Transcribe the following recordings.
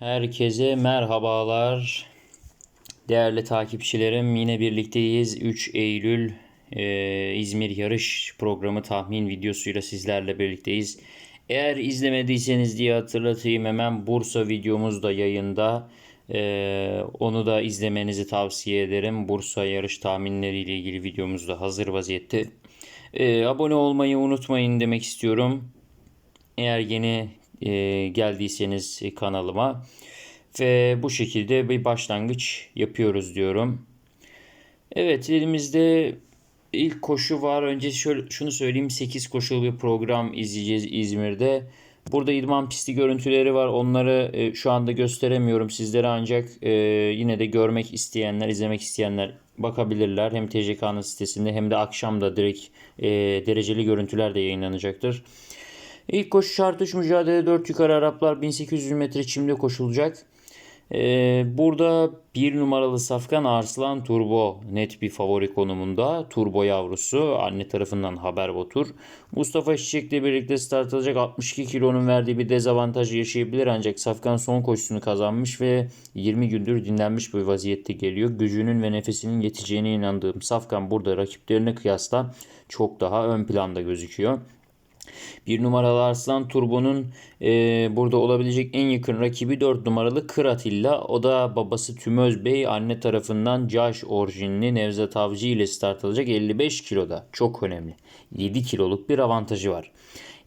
Herkese merhabalar. Değerli takipçilerim yine birlikteyiz. 3 Eylül e, İzmir yarış programı tahmin videosuyla sizlerle birlikteyiz. Eğer izlemediyseniz diye hatırlatayım hemen Bursa videomuz da yayında. E, onu da izlemenizi tavsiye ederim. Bursa yarış tahminleriyle ilgili videomuz da hazır vaziyette. E, abone olmayı unutmayın demek istiyorum. Eğer yeni e, geldiyseniz kanalıma ve bu şekilde bir başlangıç yapıyoruz diyorum. Evet elimizde ilk koşu var. Önce şöyle, şunu söyleyeyim 8 koşulu bir program izleyeceğiz İzmir'de. Burada idman pisti görüntüleri var. Onları e, şu anda gösteremiyorum sizlere ancak e, yine de görmek isteyenler, izlemek isteyenler bakabilirler. Hem TCK'nın sitesinde hem de akşam da direkt e, dereceli görüntüler de yayınlanacaktır. İlk koşu şartış mücadele 4 yukarı Araplar 1800 metre çimde koşulacak. Ee, burada bir numaralı Safkan Arslan Turbo net bir favori konumunda. Turbo yavrusu anne tarafından haber botur. Mustafa Çiçek'le birlikte start alacak 62 kilonun verdiği bir dezavantaj yaşayabilir ancak Safkan son koşusunu kazanmış ve 20 gündür dinlenmiş bir vaziyette geliyor. Gücünün ve nefesinin yeteceğine inandığım Safkan burada rakiplerine kıyasla çok daha ön planda gözüküyor. Bir numaralı Arslan Turbo'nun e, burada olabilecek en yakın rakibi 4 numaralı Kıratilla. O da babası Tümöz Bey anne tarafından Caş orijinli Nevzat Avcı ile start alacak 55 kiloda. Çok önemli. 7 kiloluk bir avantajı var.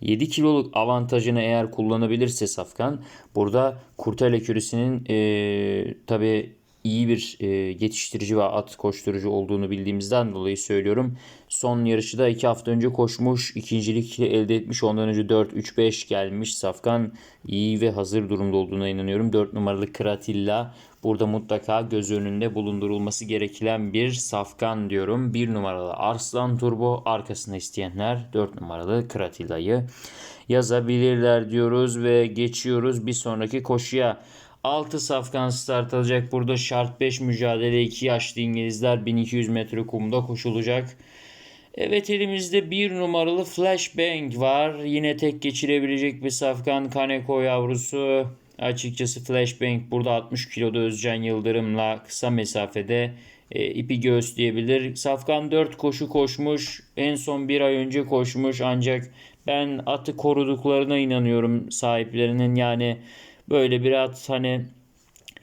7 kiloluk avantajını eğer kullanabilirse Safkan burada Kurtel Ekürisi'nin e, tabi iyi bir e, yetiştirici ve at koşturucu olduğunu bildiğimizden dolayı söylüyorum. Son yarışı da 2 hafta önce koşmuş. ikincilik elde etmiş. Ondan önce 4-3-5 gelmiş. Safkan iyi ve hazır durumda olduğuna inanıyorum. 4 numaralı Kratilla burada mutlaka göz önünde bulundurulması gereken bir safkan diyorum. 1 numaralı Arslan Turbo arkasında isteyenler 4 numaralı Kratilla'yı yazabilirler diyoruz ve geçiyoruz bir sonraki koşuya. 6 safkan start alacak. Burada şart 5 mücadele 2 yaşlı İngilizler 1200 metre kumda koşulacak. Evet elimizde bir numaralı Flashbang var. Yine tek geçirebilecek bir safkan Kaneko yavrusu. Açıkçası Flashbang burada 60 kiloda Özcan Yıldırım'la kısa mesafede e, ipi göğüsleyebilir. Safkan 4 koşu koşmuş. En son bir ay önce koşmuş ancak ben atı koruduklarına inanıyorum sahiplerinin yani böyle bir at hani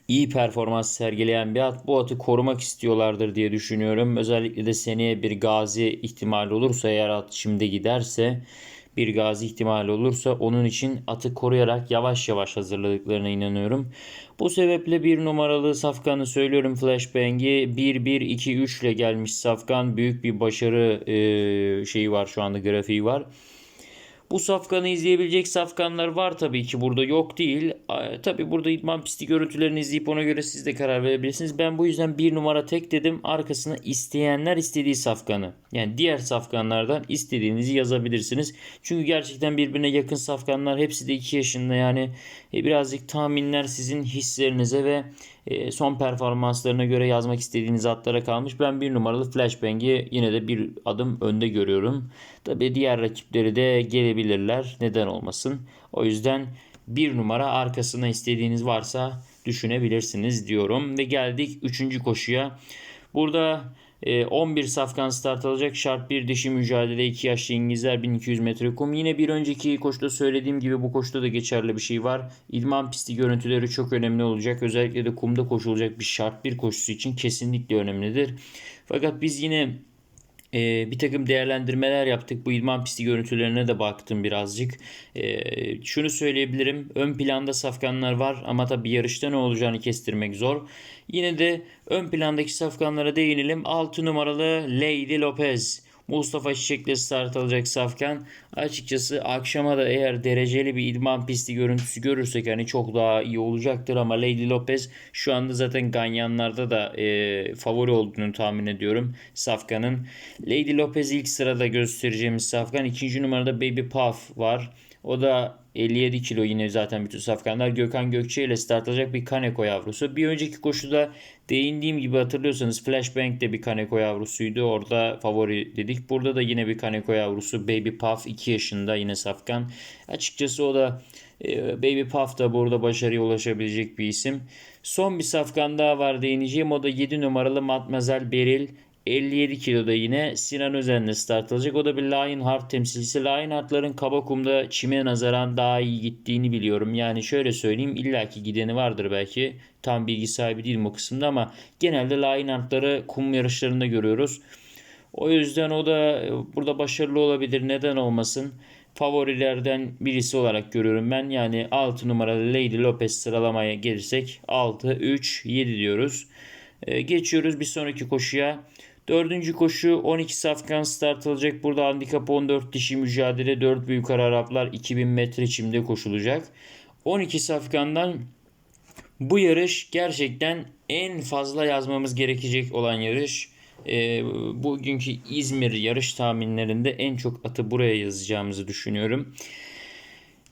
iyi performans sergileyen bir at bu atı korumak istiyorlardır diye düşünüyorum. Özellikle de seneye bir gazi ihtimali olursa eğer at şimdi giderse bir gazi ihtimali olursa onun için atı koruyarak yavaş yavaş hazırladıklarına inanıyorum. Bu sebeple bir numaralı Safkan'ı söylüyorum Flashbang'i 1-1-2-3 ile gelmiş Safkan büyük bir başarı şeyi var şu anda grafiği var. Bu safkanı izleyebilecek safkanlar var tabii ki burada yok değil. Tabii burada idman pisti görüntülerini izleyip ona göre siz de karar verebilirsiniz. Ben bu yüzden bir numara tek dedim. Arkasına isteyenler istediği safkanı. Yani diğer safkanlardan istediğinizi yazabilirsiniz. Çünkü gerçekten birbirine yakın safkanlar hepsi de 2 yaşında yani birazcık tahminler sizin hislerinize ve e, son performanslarına göre yazmak istediğiniz atlara kalmış. Ben bir numaralı Flashbang'i yine de bir adım önde görüyorum. Tabi diğer rakipleri de gelebilirler. Neden olmasın. O yüzden bir numara arkasına istediğiniz varsa düşünebilirsiniz diyorum. Ve geldik 3. koşuya. Burada 11 e, safkan start alacak. Şart bir dişi mücadele 2 yaşlı İngilizler 1200 metre kum. Yine bir önceki koşuda söylediğim gibi bu koşuda da geçerli bir şey var. İdman pisti görüntüleri çok önemli olacak. Özellikle de kumda koşulacak bir şart bir koşusu için kesinlikle önemlidir. Fakat biz yine e, bir takım değerlendirmeler yaptık. Bu idman pisti görüntülerine de baktım birazcık. E, şunu söyleyebilirim. Ön planda safkanlar var ama tabi yarışta ne olacağını kestirmek zor. Yine de ön plandaki safkanlara değinelim. 6 numaralı Lady Lopez. Mustafa Çiçek'le start alacak Safkan. Açıkçası akşama da eğer dereceli bir idman pisti görüntüsü görürsek hani çok daha iyi olacaktır ama Lady Lopez şu anda zaten ganyanlarda da e, favori olduğunu tahmin ediyorum Safkan'ın. Lady Lopez ilk sırada göstereceğimiz Safkan. ikinci numarada Baby Puff var. O da 57 kilo yine zaten bütün safkanlar. Gökhan Gökçe ile start alacak bir Kaneko yavrusu. Bir önceki koşuda değindiğim gibi hatırlıyorsanız Flashbang de bir Kaneko yavrusuydu. Orada favori dedik. Burada da yine bir Kaneko yavrusu. Baby Puff 2 yaşında yine safkan. Açıkçası o da Ee, Baby Puff da burada başarıya ulaşabilecek bir isim. Son bir safkan daha var değineceğim. O da 7 numaralı Matmazel Beril. 57 kiloda yine Sinan Özen'le start alacak. O da bir Lionheart temsilcisi. Lionheart'ların kaba kumda çime nazaran daha iyi gittiğini biliyorum. Yani şöyle söyleyeyim illaki gideni vardır belki. Tam bilgi sahibi değilim o kısımda ama genelde Lionheart'ları kum yarışlarında görüyoruz. O yüzden o da burada başarılı olabilir. Neden olmasın? Favorilerden birisi olarak görüyorum ben. Yani 6 numaralı Lady Lopez sıralamaya gelirsek 6, 3, 7 diyoruz. Ee, geçiyoruz bir sonraki koşuya. Dördüncü koşu 12 safkan start alacak. Burada handikap 14 dişi mücadele 4 büyük Araplar 2000 metre çimde koşulacak. 12 safkandan bu yarış gerçekten en fazla yazmamız gerekecek olan yarış. E, bugünkü İzmir yarış tahminlerinde en çok atı buraya yazacağımızı düşünüyorum.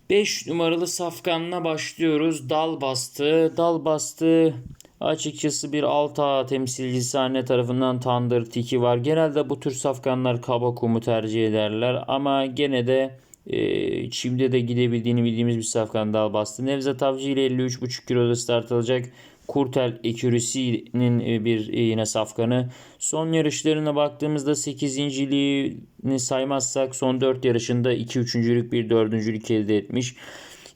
5 numaralı safkanla başlıyoruz. Dal bastı. Dal bastı. Açıkçası bir Alta temsilcisi anne tarafından Thunder Tiki var. Genelde bu tür safkanlar kaba kumu tercih ederler ama gene de e, çimde de gidebildiğini bildiğimiz bir safkan dal bastı. Nevzat Avcı ile 53,5 kiloda start alacak. Kurtel Ekürisi'nin e, bir e, yine safkanı. Son yarışlarına baktığımızda 8.liğini saymazsak son 4 yarışında 2 üçüncülük bir dördüncülük elde etmiş.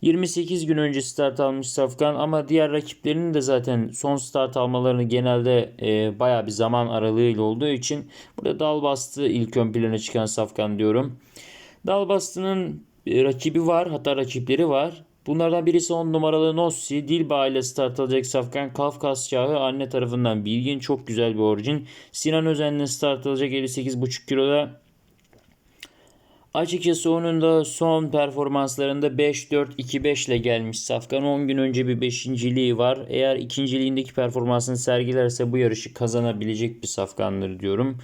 28 gün önce start almış Safkan ama diğer rakiplerinin de zaten son start almalarını genelde e, baya bir zaman aralığıyla olduğu için burada dal bastı ilk ön plana çıkan Safkan diyorum. Dal bastının e, rakibi var hatta rakipleri var. Bunlardan birisi 10 numaralı Nossi. Dilba ile start alacak Safkan Kafkas Şahı anne tarafından bilgin çok güzel bir orijin. Sinan Özen'le start alacak 58,5 kiloda. Açıkçası onun da son performanslarında 5-4-2-5 ile gelmiş Safkan. 10 gün önce bir beşinciliği var. Eğer ikinciliğindeki performansını sergilerse bu yarışı kazanabilecek bir Safkandır diyorum.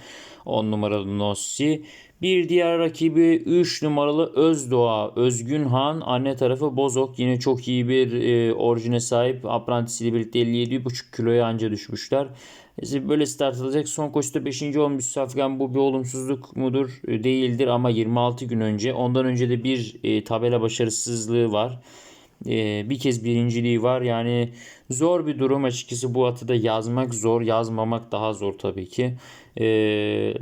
10 numaralı Nossi. Bir diğer rakibi 3 numaralı Özdoğa. Özgün Han. Anne tarafı Bozok. Yine çok iyi bir e, orijine sahip. Aprantisiyle birlikte 57,5 kiloya anca düşmüşler. Böyle start alacak. Son koşuda 5. olmuş Safgan. Bu bir olumsuzluk mudur? E, değildir ama 26 gün önce. Ondan önce de bir e, tabela başarısızlığı var. E, bir kez birinciliği var. Yani zor bir durum açıkçası bu atı da yazmak zor. Yazmamak daha zor tabii ki. Eee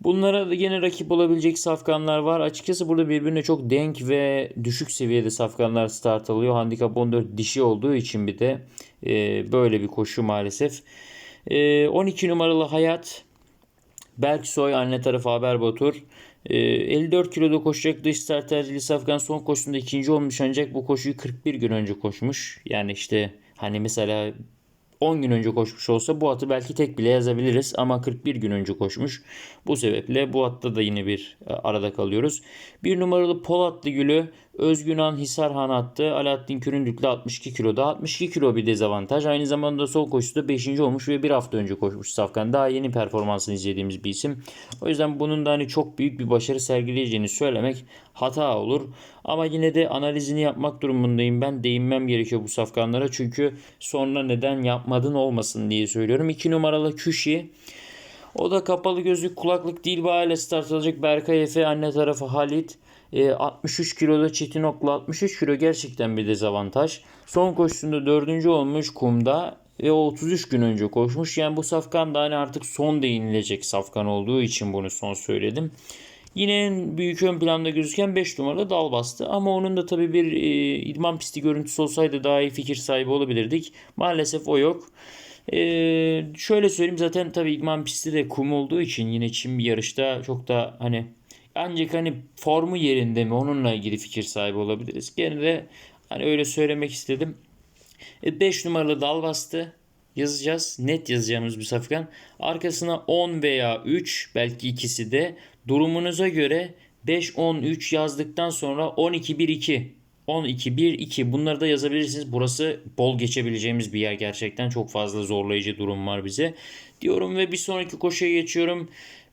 Bunlara da yine rakip olabilecek safkanlar var. Açıkçası burada birbirine çok denk ve düşük seviyede safkanlar start alıyor. Handikap 14 dişi olduğu için bir de e, böyle bir koşu maalesef. E, 12 numaralı Hayat. Berksoy anne tarafı Haber Batur. E, 54 kiloda koşacak dış start tercihli safkan son koşusunda ikinci olmuş ancak bu koşuyu 41 gün önce koşmuş. Yani işte hani mesela 10 gün önce koşmuş olsa bu atı belki tek bile yazabiliriz ama 41 gün önce koşmuş. Bu sebeple bu atta da yine bir e, arada kalıyoruz. Bir numaralı Polatlı Gülü Özgünan Hisarhan attı. Alaaddin Küründük'le 62 kiloda. 62 kilo bir dezavantaj. Aynı zamanda sol koşuda 5. olmuş ve bir hafta önce koşmuş Safkan. Daha yeni performansını izlediğimiz bir isim. O yüzden bunun da hani çok büyük bir başarı sergileyeceğini söylemek hata olur. Ama yine de analizini yapmak durumundayım. Ben değinmem gerekiyor bu safkanlara. Çünkü sonra neden yapmadın olmasın diye söylüyorum. 2 numaralı Küşi. O da kapalı gözlük kulaklık değil ile start alacak. Berkay Efe anne tarafı Halit. E, 63 kiloda Çetin Oklu 63 kilo gerçekten bir dezavantaj. Son koşusunda dördüncü olmuş kumda ve o 33 gün önce koşmuş. Yani bu safkan da hani artık son değinilecek safkan olduğu için bunu son söyledim. Yine en büyük ön planda gözüken 5 numaralı dal bastı. Ama onun da tabii bir e, idman pisti görüntüsü olsaydı daha iyi fikir sahibi olabilirdik. Maalesef o yok. Ee, şöyle söyleyeyim zaten tabii idman pisti de kum olduğu için yine çim bir yarışta çok da hani ancak hani formu yerinde mi onunla ilgili fikir sahibi olabiliriz. Gene de hani öyle söylemek istedim. 5 e, numaralı dal bastı yazacağız. Net yazacağımız bir safkan. Arkasına 10 veya 3 belki ikisi de durumunuza göre 5 10 3 yazdıktan sonra 12 1 2 12 1 2 bunları da yazabilirsiniz. Burası bol geçebileceğimiz bir yer gerçekten. Çok fazla zorlayıcı durum var bize. Diyorum ve bir sonraki koşuya geçiyorum.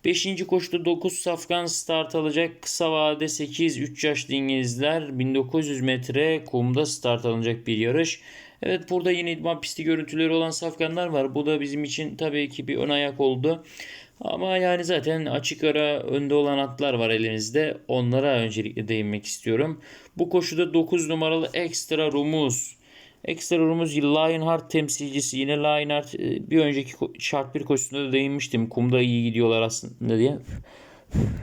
5. koşuda 9 safkan start alacak. Kısa vade 8 3 yaşlı İngilizler 1900 metre kumda start alınacak bir yarış. Evet burada yine idman pisti görüntüleri olan safkanlar var. Bu da bizim için tabii ki bir ön ayak oldu. Ama yani zaten açık ara önde olan atlar var elinizde. Onlara öncelikle değinmek istiyorum. Bu koşuda 9 numaralı Extra Rumuz. Extra Rumuz Lionheart temsilcisi. Yine Lionheart e, bir önceki şart bir koşusunda da değinmiştim. Kumda iyi gidiyorlar aslında diye.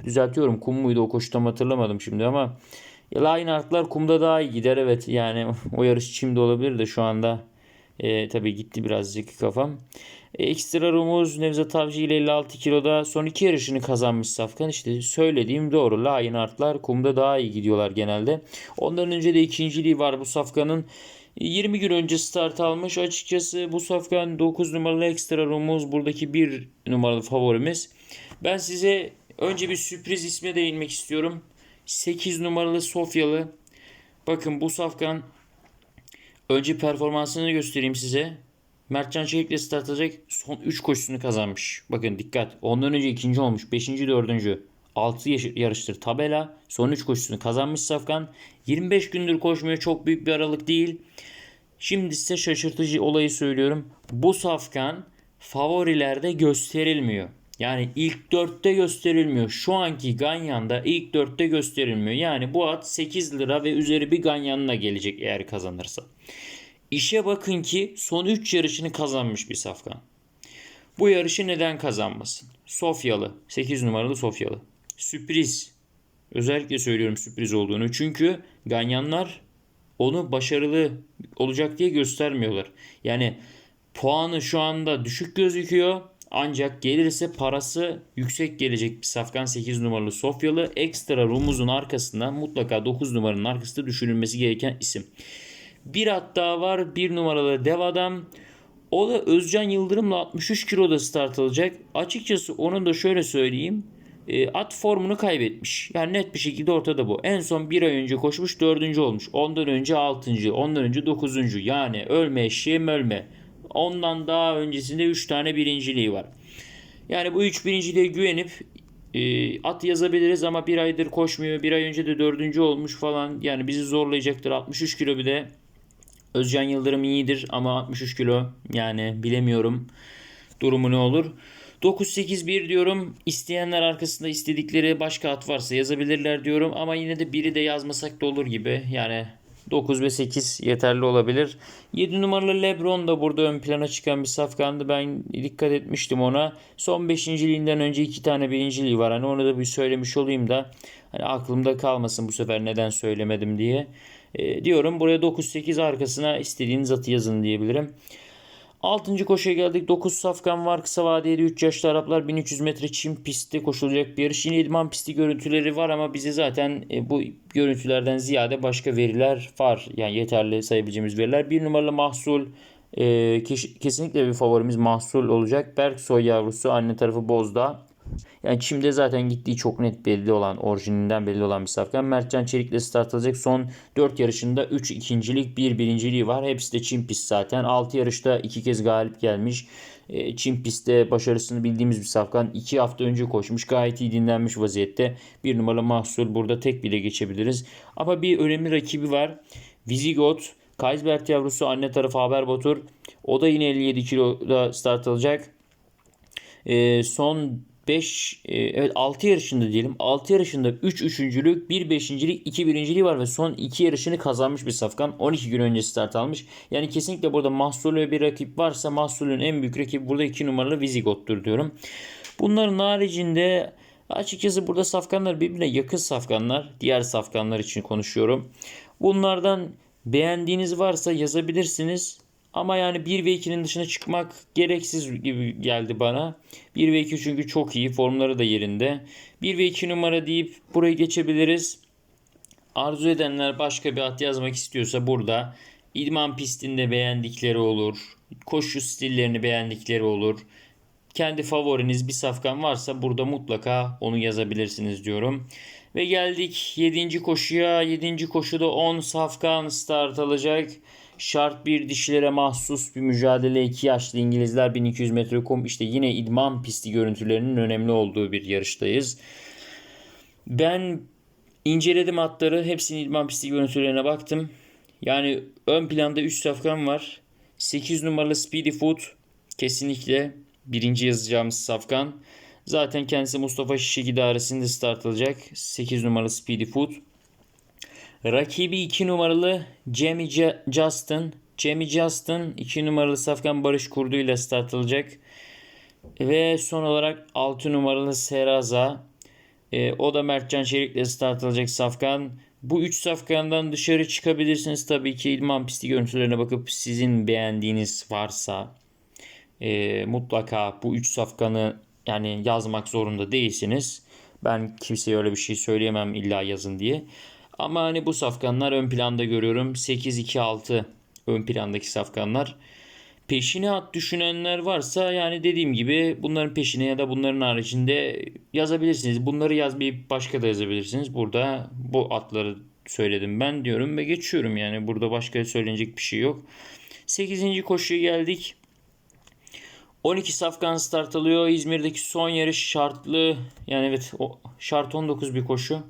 Düzeltiyorum kum muydu o koşu tam hatırlamadım şimdi ama Lionheart'lar kumda daha iyi gider evet yani o yarış çimde olabilir de şu anda e, tabii gitti birazcık kafam. E, ekstra Rumuz Nevzat Avcı ile 56 kiloda son iki yarışını kazanmış Safkan. İşte söylediğim doğru. Lionheart'lar kumda daha iyi gidiyorlar genelde. Ondan önce de ikinciliği var bu Safkan'ın. 20 gün önce start almış. Açıkçası bu Safkan 9 numaralı ekstra Rumuz buradaki 1 numaralı favorimiz. Ben size önce bir sürpriz isme değinmek istiyorum. 8 numaralı Sofyalı. Bakın bu Safkan önce performansını göstereyim size. Mertcan Çelik'le start alacak son 3 koşusunu kazanmış. Bakın dikkat. Ondan önce ikinci olmuş. 5. 4. 6 yarıştır tabela. Son 3 koşusunu kazanmış Safkan. 25 gündür koşmuyor. Çok büyük bir aralık değil. Şimdi size şaşırtıcı olayı söylüyorum. Bu Safkan favorilerde gösterilmiyor. Yani ilk 4'te gösterilmiyor. Şu anki Ganyan'da ilk 4'te gösterilmiyor. Yani bu at 8 lira ve üzeri bir Ganyan'la gelecek eğer kazanırsa. İşe bakın ki son 3 yarışını kazanmış bir Safkan. Bu yarışı neden kazanmasın? Sofyalı. 8 numaralı Sofyalı. Sürpriz. Özellikle söylüyorum sürpriz olduğunu. Çünkü Ganyanlar onu başarılı olacak diye göstermiyorlar. Yani puanı şu anda düşük gözüküyor. Ancak gelirse parası yüksek gelecek bir Safkan 8 numaralı Sofyalı. Ekstra Rumuz'un arkasında mutlaka 9 numaranın arkasında düşünülmesi gereken isim. Bir at daha var. Bir numaralı dev adam. O da Özcan Yıldırım'la 63 kiloda start alacak. Açıkçası onun da şöyle söyleyeyim. E, at formunu kaybetmiş. Yani net bir şekilde ortada bu. En son bir ay önce koşmuş dördüncü olmuş. Ondan önce altıncı. Ondan önce dokuzuncu. Yani ölme eşeğim ölme. Ondan daha öncesinde 3 tane birinciliği var. Yani bu 3 birinciliğe güvenip e, at yazabiliriz ama bir aydır koşmuyor. Bir ay önce de dördüncü olmuş falan. Yani bizi zorlayacaktır. 63 kilo bir de Özcan Yıldırım iyidir ama 63 kilo yani bilemiyorum durumu ne olur. 9-8-1 diyorum. İsteyenler arkasında istedikleri başka at varsa yazabilirler diyorum. Ama yine de biri de yazmasak da olur gibi. Yani 9 ve 8 yeterli olabilir. 7 numaralı Lebron da burada ön plana çıkan bir safkandı. Ben dikkat etmiştim ona. Son 5. liğinden önce 2 tane birinciliği var. Hani onu da bir söylemiş olayım da hani aklımda kalmasın bu sefer neden söylemedim diye. E, diyorum buraya 9-8 arkasına istediğiniz atı yazın diyebilirim. 6. koşuya geldik. 9 safkan var. Kısa vadeli 3 yaşlı Araplar 1300 metre çim pistte koşulacak bir yarış. Yine idman pisti görüntüleri var ama bize zaten e, bu görüntülerden ziyade başka veriler var. Yani yeterli sayabileceğimiz veriler. Bir numaralı mahsul e, kesinlikle bir favorimiz mahsul olacak. Berksoy yavrusu anne tarafı Bozda. Yani Çim'de zaten gittiği çok net belli olan, orijininden belli olan bir safkan. Mertcan Çelik'le start alacak. Son 4 yarışında 3 ikincilik, 1 birinciliği var. Hepsi de Çim pist zaten. 6 yarışta 2 kez galip gelmiş. E, Çim pistte başarısını bildiğimiz bir safkan. 2 hafta önce koşmuş. Gayet iyi dinlenmiş vaziyette. Bir numaralı mahsul burada tek bile geçebiliriz. Ama bir önemli rakibi var. Visigoth. Kaysbert yavrusu anne tarafı Haber Batur. O da yine 57 kiloda start alacak. E, son 5 e, evet 6 yarışında diyelim. 6 yarışında 3 üç üçüncülük, 1 beşincilik, 2 birinciliği var ve son 2 yarışını kazanmış bir Safkan. 12 gün önce start almış. Yani kesinlikle burada Mahsul'e bir rakip varsa Mahsul'ün en büyük rakibi burada 2 numaralı Vizigot'tur diyorum. Bunların haricinde açıkçası burada safkanlar birbirine yakın safkanlar. Diğer safkanlar için konuşuyorum. Bunlardan beğendiğiniz varsa yazabilirsiniz. Ama yani 1 ve 2'nin dışına çıkmak gereksiz gibi geldi bana. 1 ve 2 çünkü çok iyi. Formları da yerinde. 1 ve 2 numara deyip burayı geçebiliriz. Arzu edenler başka bir at yazmak istiyorsa burada idman pistinde beğendikleri olur. Koşu stillerini beğendikleri olur. Kendi favoriniz bir safkan varsa burada mutlaka onu yazabilirsiniz diyorum. Ve geldik 7. koşuya. 7. koşuda 10 safkan start alacak. Şart bir dişilere mahsus bir mücadele. iki yaşlı İngilizler 1200 metre kum. İşte yine idman pisti görüntülerinin önemli olduğu bir yarıştayız. Ben inceledim atları. Hepsinin idman pisti görüntülerine baktım. Yani ön planda 3 safkan var. 8 numaralı Speedy Foot kesinlikle birinci yazacağımız safkan. Zaten kendisi Mustafa Şişik idaresinde start alacak. 8 numaralı Speedy Food. Rakibi 2 numaralı Jamie J- Justin. Jamie Justin 2 numaralı Safkan Barış Kurdu ile start alacak. Ve son olarak 6 numaralı Seraza. E, o da Mertcan Çelik'le start alacak Safkan. Bu 3 safkandan dışarı çıkabilirsiniz. Tabii ki idman pisti görüntülerine bakıp sizin beğendiğiniz varsa e, mutlaka bu 3 safkanı yani yazmak zorunda değilsiniz. Ben kimseye öyle bir şey söyleyemem illa yazın diye. Ama hani bu safkanlar ön planda görüyorum. 8-2-6 ön plandaki safkanlar. Peşine at düşünenler varsa yani dediğim gibi bunların peşine ya da bunların haricinde yazabilirsiniz. Bunları yazmayıp başka da yazabilirsiniz. Burada bu atları söyledim ben diyorum ve geçiyorum yani. Burada başka söylenecek bir şey yok. 8. koşuya geldik. 12 safkan start alıyor. İzmir'deki son yarış şartlı. Yani evet o şart 19 bir koşu.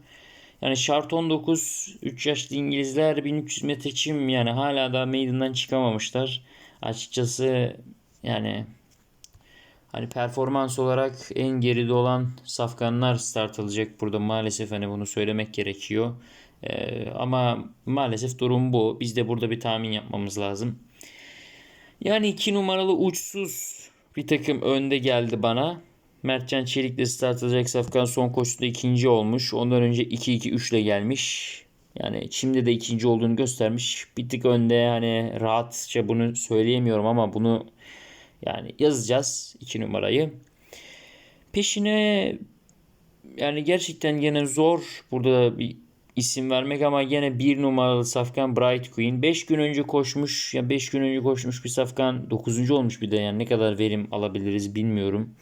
Yani şart 19 3 yaşlı İngilizler 1300 metre çim yani hala da meydandan çıkamamışlar. Açıkçası yani hani performans olarak en geride olan safkanlar start alacak burada maalesef hani bunu söylemek gerekiyor. Ee, ama maalesef durum bu. Biz de burada bir tahmin yapmamız lazım. Yani 2 numaralı uçsuz bir takım önde geldi bana. Mertcan Çelik'le start alacak Safkan son koşuda ikinci olmuş. Ondan önce 2-2-3 ile gelmiş. Yani şimdi de ikinci olduğunu göstermiş. Bir tık önde hani rahatça bunu söyleyemiyorum ama bunu yani yazacağız 2 numarayı. Peşine yani gerçekten gene zor burada bir isim vermek ama gene bir numaralı safkan Bright Queen. 5 gün önce koşmuş ya 5 gün önce koşmuş bir safkan 9. olmuş bir de yani ne kadar verim alabiliriz bilmiyorum.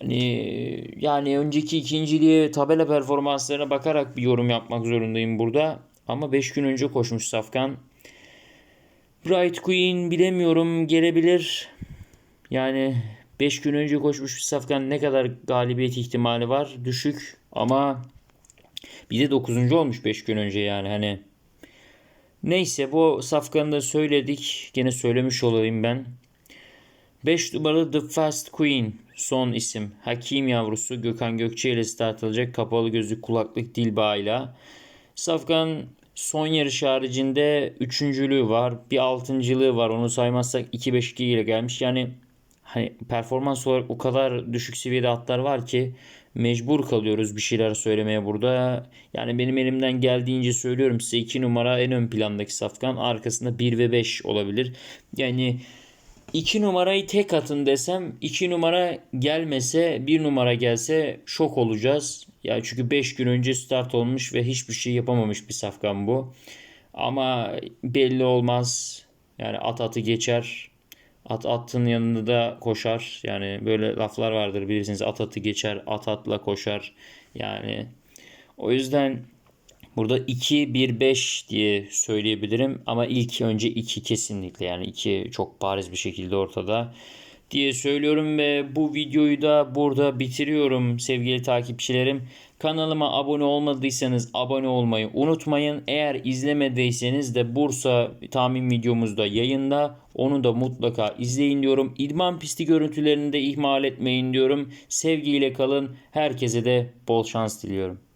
Hani yani önceki ikinciliğe tabela performanslarına bakarak bir yorum yapmak zorundayım burada. Ama 5 gün önce koşmuş Safkan. Bright Queen bilemiyorum gelebilir. Yani 5 gün önce koşmuş bir Safkan ne kadar galibiyet ihtimali var? Düşük ama bir de 9. olmuş 5 gün önce yani hani. Neyse bu Safkan'ı da söyledik. Gene söylemiş olayım ben. 5 numaralı The Fast Queen son isim. Hakim yavrusu Gökhan Gökçe ile start alacak. Kapalı gözlük kulaklık dil bağıyla. Safkan son yarış haricinde üçüncülüğü var. Bir altıncılığı var. Onu saymazsak 2-5-2 ile gelmiş. Yani hani performans olarak o kadar düşük seviyede atlar var ki mecbur kalıyoruz bir şeyler söylemeye burada. Yani benim elimden geldiğince söylüyorum size 2 numara en ön plandaki Safkan. Arkasında 1 ve 5 olabilir. Yani 2 numarayı tek atın desem 2 numara gelmese 1 numara gelse şok olacağız. Ya çünkü 5 gün önce start olmuş ve hiçbir şey yapamamış bir safkan bu. Ama belli olmaz. Yani at atı geçer. At attın yanında da koşar. Yani böyle laflar vardır bilirsiniz. At atı geçer, at atla koşar. Yani o yüzden Burada 2 1 5 diye söyleyebilirim ama ilk önce 2 kesinlikle yani 2 çok bariz bir şekilde ortada diye söylüyorum ve bu videoyu da burada bitiriyorum sevgili takipçilerim. Kanalıma abone olmadıysanız abone olmayı unutmayın. Eğer izlemediyseniz de Bursa tahmin videomuzda yayında. Onu da mutlaka izleyin diyorum. İdman pisti görüntülerini de ihmal etmeyin diyorum. Sevgiyle kalın. Herkese de bol şans diliyorum.